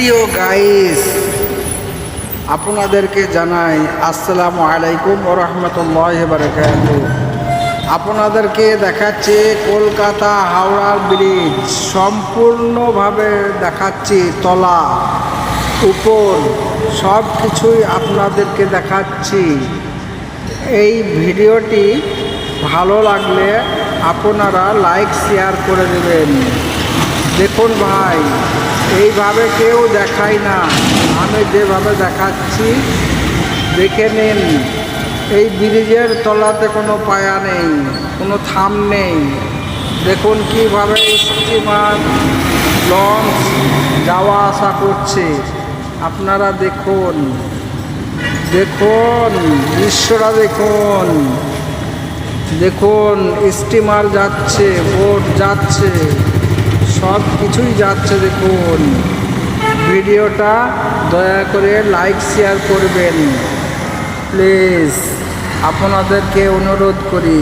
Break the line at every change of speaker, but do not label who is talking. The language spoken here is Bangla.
প্রিয় গাইস আপনাদেরকে জানাই আসসালামু আলাইকুম রহমতুল্লাহ বারকাত আপনাদেরকে দেখাচ্ছি কলকাতা হাওড়ার ব্রিজ সম্পূর্ণভাবে দেখাচ্ছি তলা, উপর সব কিছুই আপনাদেরকে দেখাচ্ছি। এই ভিডিওটি ভালো লাগলে আপনারা লাইক শেয়ার করে দেবেন। দেখুন ভাই, এইভাবে কেউ দেখায় না। আমি যেভাবে দেখাচ্ছি, দেখে নিন। এই ব্রিজের তলাতে কোনো পায়া নেই, কোনো থাম নেই। দেখুন কীভাবে স্টিমার, লঞ্চ যাওয়া আসা করছে। আপনারা দেখুন দেখুন, দৃশ্যটা দেখুন। দেখুন, স্টিমার যাচ্ছে, বোট যাচ্ছে। সব কিছুই যাচ্ছে দেখুন। ভিডিওটা দয়া করে লাইক শেয়ার করবেন। প্লিজ আপনাদেরকে অনুরোধ করি।